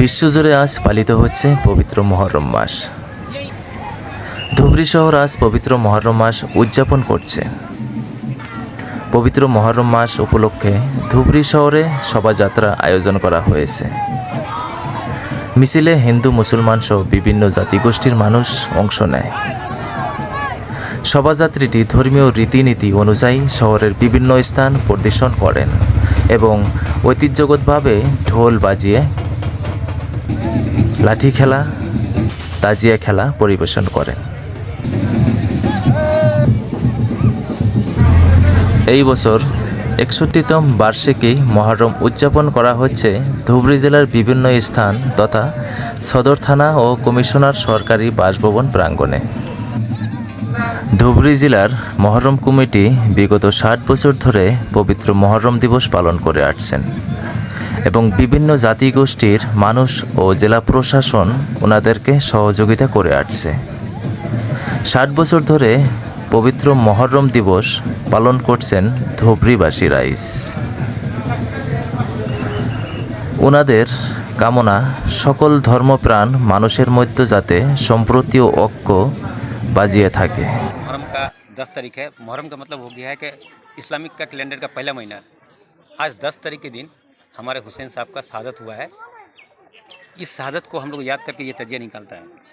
বিশ্বজুড়ে আজ পালিত হচ্ছে পবিত্র মহরম মাস। ধুবড়ী শহর আজ পবিত্র মহরম মাস উদযাপন করছে। পবিত্র মহরম মাস উপলক্ষে ধুবড়ী শহরে শোভাযাত্রা আয়োজন করা হয়েছে। মিছিলে হিন্দু, মুসলমান সহ বিভিন্ন জাতিগোষ্ঠীর মানুষ অংশ নেয়। শোভাযাত্রীটি ধর্মীয় রীতিনীতি অনুযায়ী শহরের বিভিন্ন স্থান পরিদর্শন করেন এবং ঐতিহ্যগতভাবে ঢোল বাজিয়ে লাঠি খেলা, তাজিয়া খেলা পরিবেশন করেন। এই বছর একষট্টিতম বার্ষিকী মহরম উদযাপন করা হচ্ছে ধুবড়ী জেলার বিভিন্ন স্থান তথা সদর থানা ও কমিশনার সরকারি বাসভবন প্রাঙ্গণে। ধুবড়ী জেলার মহরম কমিটি বিগত ষাট বছর ধরে পবিত্র মহরম দিবস পালন করে আসছেন। এবং বিভিন্ন জাতিগোষ্ঠীর মানুষ ও জেলা প্রশাসন ওনাদেরকে সহযোগিতা করে আসছে। ষাট বছর ধরে পবিত্র মহরম দিবস পালন করছেন ধুবড়িবাসী রাইস। ওনাদের কামনা, সকল ধর্মপ্রাণ মানুষের মধ্যে যাতে সম্প্রতি ও ঐক্য বাজিয়ে থাকে। দশ মহরম মতলব হ্যাঁ ইসলামিক ক্যালেন্ডার কাজ দশ তারিখের দিন हमारे हुसैन साहब का शहादत हुआ है इस शहादत को हम लोग याद करके ये तजिया निकालता है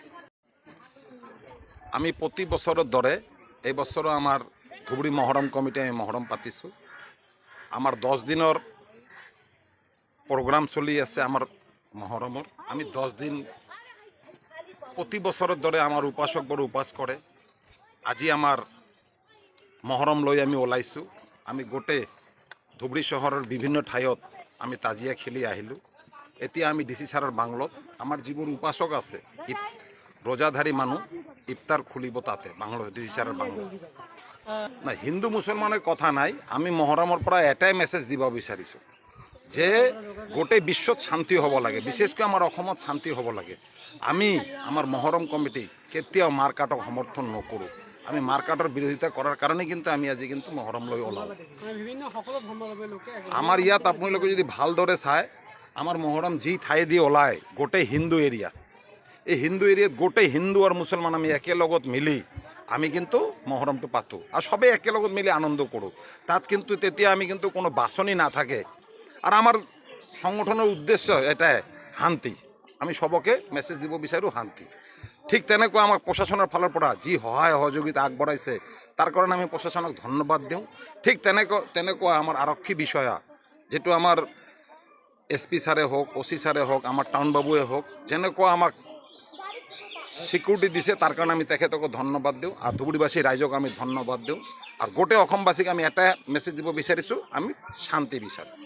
আমি প্ৰতি বছৰৰ দৰে এই বছৰো আমাৰ ধুবুৰী মহৰম কমিটি আমি মহৰম পাতিছোঁ আমাৰ দহ দিনৰ প্ৰগ্ৰাম চলি আছে আমাৰ মহৰমৰ আমি দহ দিন প্ৰতি বছৰৰ দৰে আমাৰ উপাসকবোৰ উপাস কৰে আজি আমাৰ মহৰম লৈ আমি ওলাইছোঁ আমি গোটেই ধুবুৰী চহৰৰ বিভিন্ন ঠাইত আমি তাজিয়া খেলি আহিলোঁ। এতিয়া আমি ডি চি বাংলত, আমাৰ যিবোৰ উপাসক আছে ৰোজাধাৰী মানুহ ইফতাৰ খুলিব তাতে বাংলাদেশ ডি চি ছাৰৰ বাংলা না, হিন্দু মুছলমানৰ কথা নাই, আমি মহৰমৰ পৰা এটাই মেছেজ দিব বিচাৰিছোঁ, যে গোটেই বিশ্বত শান্তি হ'ব লাগে, বিশেষকৈ আমাৰ অসমত শান্তি হ'ব লাগে। আমি, আমাৰ মহৰম কমিটি কেতিয়াও মাৰকাটক সমৰ্থন নকৰোঁ। আমি মাৰকাটৰ বিৰোধিতা কৰাৰ কাৰণে কিন্তু আমি আজি কিন্তু মহৰম লৈ ওলাওঁ। আমাৰ ইয়াত আপোনালোকে যদি ভালদৰে চায় আমাৰ মহৰম যি ঠাইদি ওলায় গোটেই হিন্দু এৰিয়া। এই হিন্দু এৰিয়াত গোটেই হিন্দু আৰু মুছলমান আমি একেলগত মিলি আমি কিন্তু মহৰমটো পাতোঁ। আৰু চবেই একেলগত মিলি আনন্দ কৰোঁ। তাত কিন্তু তেতিয়া আমি কিন্তু কোনো বাছনি নাথাকে। আৰু আমাৰ সংগঠনৰ উদ্দেশ্য এটাই শান্তি। আমি চবকে মেছেজ দিব বিচাৰোঁ শান্তি। ঠিক তেনেকুৱা আমাক প্ৰশাসনৰ ফালৰ পৰা যি সহায় সহযোগিতা আগবঢ়াইছে, তাৰ কাৰণে আমি প্ৰশাসনক ধন্যবাদ দিওঁ। ঠিক তেনেকুৱা তেনেকুৱা আমাৰ আৰক্ষী বিষয়া, যিটো আমাৰ এছ পি ছাৰে হওক, অ' চি ছাৰে হওক, আমাৰ টাউন বাবুৱে হওক, যেনেকুৱা আমাক স্বীকৃতি দিছে, তাৰ কাৰণে আমি তেখেতকো ধন্যবাদ দিওঁ। আৰু ধুবুৰীবাসী ৰাইজক আমি ধন্যবাদ দিওঁ। আৰু গোটেই অসমবাসীক আমি এটাই মেছেজ দিব বিচাৰিছোঁ, আমি শান্তি বিচাৰোঁ।